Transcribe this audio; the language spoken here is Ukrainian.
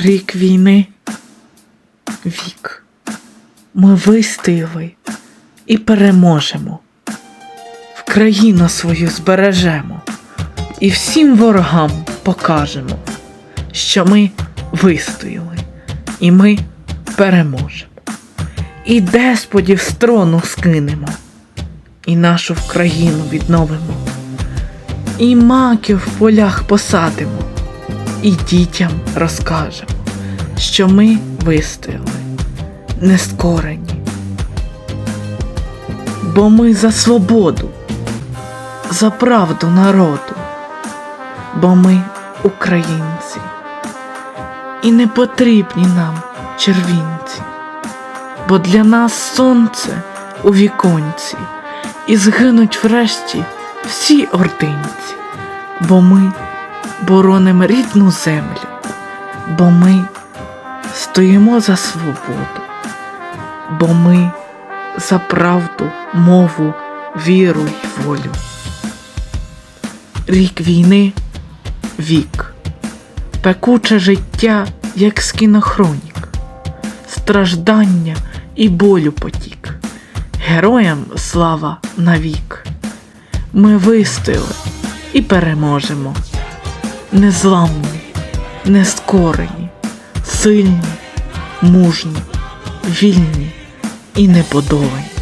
Рік війни, вік. Ми вистояли і переможемо. В країну свою збережемо і всім ворогам покажемо, що ми вистояли і ми переможемо. І деспотів з трону скинемо, і нашу в країну відновимо, і маків в полях посадимо, і дітям розкажемо, що ми вистояли, не скорені. Бо ми за свободу, за правду народу, бо ми українці, і не потрібні нам червінці, бо для нас сонце у віконці, і згинуть врешті всі ординці, бо ми боронимо рідну землю, бо ми стоїмо за свободу, бо ми за правду, мову, віру й волю. Рік війни вік, пекуче життя, як з кінохронік, страждання і болю потік, героям слава навік. Ми вистояли і переможемо, незламні, нескорені, сильні, мужні, вільні і неподолані.